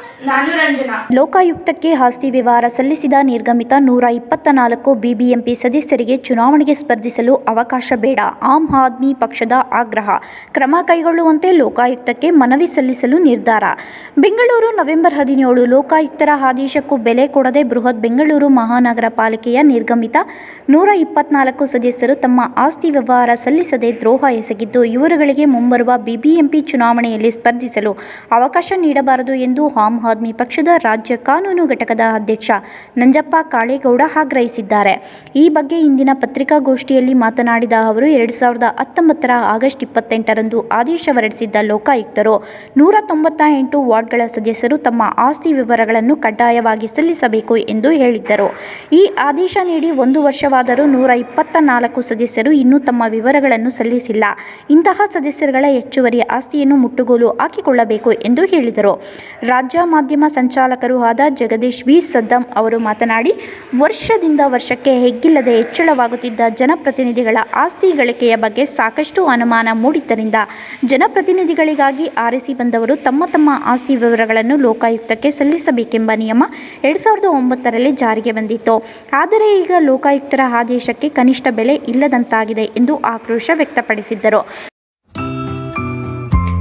lá. ಲೋಕಾಯುಕ್ತಕ್ಕೆ ಆಸ್ತಿ ವ್ಯವಹಾರ ಸಲ್ಲಿಸಿದ ನಿರ್ಗಮಿತ ನೂರ ಇಪ್ಪತ್ತ ನಾಲ್ಕು ಬಿಬಿಎಂಪಿ ಸದಸ್ಯರಿಗೆ ಚುನಾವಣೆಗೆ ಸ್ಪರ್ಧಿಸಲು ಅವಕಾಶ ಬೇಡ. ಆಮ್ ಆದ್ಮಿ ಪಕ್ಷದ ಆಗ್ರಹ. ಕ್ರಮ ಕೈಗೊಳ್ಳುವಂತೆ ಲೋಕಾಯುಕ್ತಕ್ಕೆ ಮನವಿ ಸಲ್ಲಿಸಲು ನಿರ್ಧಾರ. ಬೆಂಗಳೂರು ನವೆಂಬರ್ ಹದಿನೇಳು ಲೋಕಾಯುಕ್ತರ ಆದೇಶಕ್ಕೂ ಬೆಲೆ ಕೊಡದೆ ಬೃಹತ್ ಬೆಂಗಳೂರು ಮಹಾನಗರ ಪಾಲಿಕೆಯ ನಿರ್ಗಮಿತ ನೂರ ಇಪ್ಪತ್ನಾಲ್ಕು ಸದಸ್ಯರು ತಮ್ಮ ಆಸ್ತಿ ವ್ಯವಹಾರ ಸಲ್ಲಿಸದೆ ದ್ರೋಹ ಎಸಗಿದ್ದು ಇವರುಗಳಿಗೆ ಮುಂಬರುವ ಬಿಬಿಎಂಪಿ ಚುನಾವಣೆಯಲ್ಲಿ ಸ್ಪರ್ಧಿಸಲು ಅವಕಾಶ ನೀಡಬಾರದು ಎಂದು ಆಮ್ ಆದ್ಮಿ ಪಕ್ಷದ ರಾಜ್ಯ ಕಾನೂನು ಘಟಕದ ಅಧ್ಯಕ್ಷ ನಂಜಪ್ಪ ಕಾಳೇಗೌಡ ಆಗ್ರಹಿಸಿದ್ದಾರೆ. ಈ ಬಗ್ಗೆ ಇಂದಿನ ಪತ್ರಿಕಾಗೋಷ್ಠಿಯಲ್ಲಿ ಮಾತನಾಡಿದ ಅವರು, ಎರಡು ಸಾವಿರದ ಹತ್ತೊಂಬತ್ತರ ಆಗಸ್ಟ್ ಇಪ್ಪತ್ತೆಂಟರಂದು ಆದೇಶ ಹೊರಡಿಸಿದ್ದ ಲೋಕಾಯುಕ್ತರು ನೂರ ತೊಂಬತ್ತ ಎಂಟು ವಾರ್ಡ್ಗಳ ಸದಸ್ಯರು ತಮ್ಮ ಆಸ್ತಿ ವಿವರಗಳನ್ನು ಕಡ್ಡಾಯವಾಗಿ ಸಲ್ಲಿಸಬೇಕು ಎಂದು ಹೇಳಿದ್ದರು. ಈ ಆದೇಶ ನೀಡಿ ಒಂದು ವರ್ಷವಾದರೂ ನೂರ ಇಪ್ಪತ್ತ ನಾಲ್ಕು ಸದಸ್ಯರು ಇನ್ನೂ ತಮ್ಮ ವಿವರಗಳನ್ನು ಸಲ್ಲಿಸಿಲ್ಲ. ಇಂತಹ ಸದಸ್ಯರುಗಳ ಹೆಚ್ಚುವರಿ ಆಸ್ತಿಯನ್ನು ಮುಟ್ಟುಗೋಲು ಹಾಕಿಕೊಳ್ಳಬೇಕು ಎಂದು ಹೇಳಿದರು. ರಾಜ್ಯ ಮಾಧ್ಯಮ ಸಂಚಾಲಕರು ಆದ ಜಗದೀಶ್ ವಿ. ಸದ್ದಂ ಅವರು ಮಾತನಾಡಿ, ವರ್ಷದಿಂದ ವರ್ಷಕ್ಕೆ ಹೆಗ್ಗಿಲ್ಲದೆ ಹೆಚ್ಚಳವಾಗುತ್ತಿದ್ದ ಜನಪ್ರತಿನಿಧಿಗಳ ಆಸ್ತಿ ಗಳಿಕೆಯ ಬಗ್ಗೆ ಸಾಕಷ್ಟು ಅನುಮಾನ ಮೂಡಿದ್ದರಿಂದ ಜನಪ್ರತಿನಿಧಿಗಳಿಗಾಗಿ ಆರಿಸಿ ಬಂದವರು ತಮ್ಮ ತಮ್ಮ ಆಸ್ತಿ ವಿವರಗಳನ್ನು ಲೋಕಾಯುಕ್ತಕ್ಕೆ ಸಲ್ಲಿಸಬೇಕೆಂಬ ನಿಯಮ ಎರಡು ಸಾವಿರದ ಒಂಬತ್ತರಲ್ಲಿ ಜಾರಿಗೆ ಬಂದಿತ್ತು. ಆದರೆ ಈಗ ಲೋಕಾಯುಕ್ತರ ಆದೇಶಕ್ಕೆ ಕನಿಷ್ಠ ಬೆಲೆ ಇಲ್ಲದಂತಾಗಿದೆ ಎಂದು ಆಕ್ರೋಶ ವ್ಯಕ್ತಪಡಿಸಿದ್ದರು.